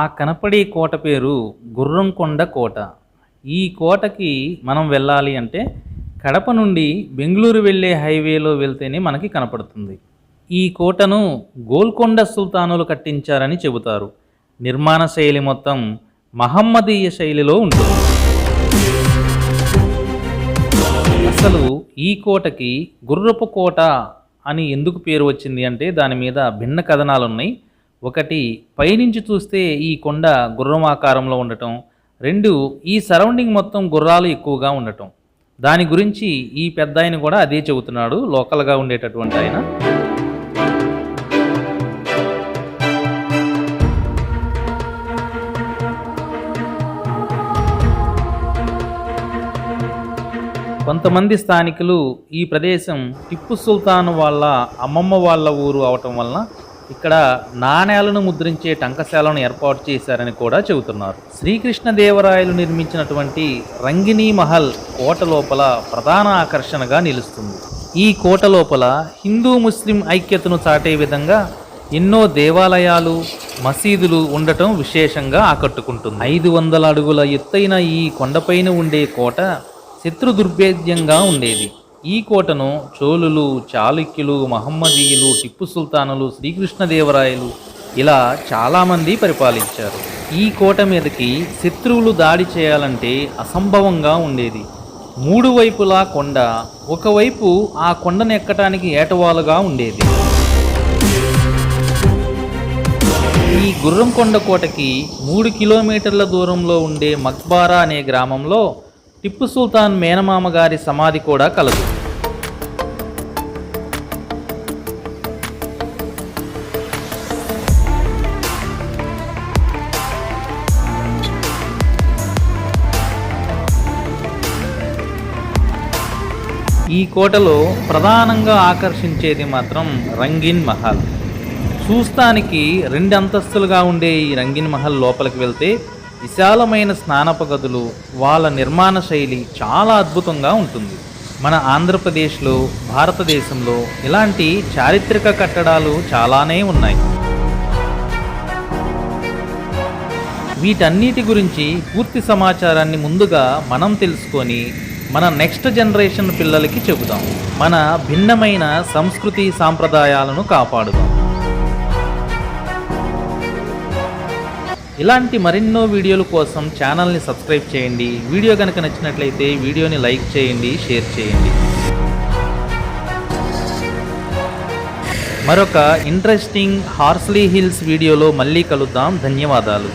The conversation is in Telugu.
ఆ కనపడే కోట పేరు గుర్రంకొండ కోట. ఈ కోటకి మనం వెళ్ళాలి అంటే కడప నుండి బెంగళూరు వెళ్ళే హైవేలో వెళ్తేనే మనకి కనపడుతుంది. ఈ కోటను గోల్కొండ సుల్తానులు కట్టించారని చెబుతారు. నిర్మాణ శైలి మొత్తం మహమ్మదీయ శైలిలో ఉంటుంది. అసలు ఈ కోటకి గుర్రపు కోట అని ఎందుకు పేరు వచ్చింది అంటే దాని మీద భిన్న కథనాలు ఉన్నాయి ఒకటి పైనుంచి చూస్తే ఈ కొండ గుర్రం ఆకారంలో ఉండటం. రెండు ఈ సరౌండింగ్ మొత్తం గుర్రాలు ఎక్కువగా ఉండటం. దాని గురించి ఈ పెద్ద ఆయన కూడా అదే చెబుతున్నాడు లోకల్గా ఉండేటటువంటి ఆయన. కొంతమంది స్థానికులు ఈ ప్రదేశం టిప్పు సుల్తాన్ వాళ్ళ అమ్మమ్మ వాళ్ళ ఊరు అవటం వలన ఇక్కడ నాణేలను ముద్రించే టంకశాలను ఏర్పాటు చేశారని కూడా చెబుతున్నారు. శ్రీకృష్ణదేవరాయలు నిర్మించినటువంటి రంగిణీ మహల్ కోట లోపల ప్రధాన ఆకర్షణగా నిలుస్తుంది. ఈ కోట లోపల హిందూ ముస్లిం ఐక్యతను చాటే విధంగా ఎన్నో దేవాలయాలు మసీదులు ఉండటం విశేషంగా ఆకట్టుకుంటుంది. ఐదు వందల అడుగుల ఎత్తైన ఈ కొండపైన ఉండే కోట శత్రు దుర్భేద్యంగా ఉండేది. ఈ కోటను చోళులు చాళుక్యులు మహమ్మదీయులు టిప్పు సుల్తానులు శ్రీకృష్ణదేవరాయలు ఇలా చాలామంది పరిపాలించారు. ఈ కోట మీదకి శత్రువులు దాడి చేయాలంటే అసంభవంగా ఉండేది. మూడు వైపులా కొండ ఒకవైపు ఆ కొండను ఎక్కటానికి ఏటవాలుగా ఉండేది. ఈ గుర్రంకొండ కోటకి మూడు కిలోమీటర్ల దూరంలో ఉండే మక్బారా అనే గ్రామంలో టిప్పు సుల్తాన్ మేనమామ గారి సమాధి కూడా కలదు. ఈ కోటలో ప్రధానంగా ఆకర్షించేది మాత్రం రంగిన్ మహల్. చూస్తానికి రెండు అంతస్తులుగా ఉండే ఈ రంగిన్ మహల్ లోపలికి వెళ్తే విశాలమైన స్నానప గదులు వాళ్ళ నిర్మాణ శైలి చాలా అద్భుతంగా ఉంటుంది. మన ఆంధ్రప్రదేశ్లో భారతదేశంలో ఇలాంటి చారిత్రక కట్టడాలు చాలానే ఉన్నాయి. వీటన్నిటి గురించి పూర్తి సమాచారాన్ని ముందుగా మనం తెలుసుకొని మన నెక్స్ట్ జనరేషన్ పిల్లలకి చెబుదాం. మన భిన్నమైన సంస్కృతి సాంప్రదాయాలను కాపాడుదాం. ఇలాంటి మరెన్నో వీడియోల కోసం ఛానల్ని సబ్స్క్రైబ్ చేయండి. వీడియో కనుక నచ్చినట్లయితే వీడియోని లైక్ చేయండి షేర్ చేయండి. మరొక ఇంట్రెస్టింగ్ హార్స్లీ హిల్స్ వీడియోలో మళ్ళీ కలుద్దాం. ధన్యవాదాలు.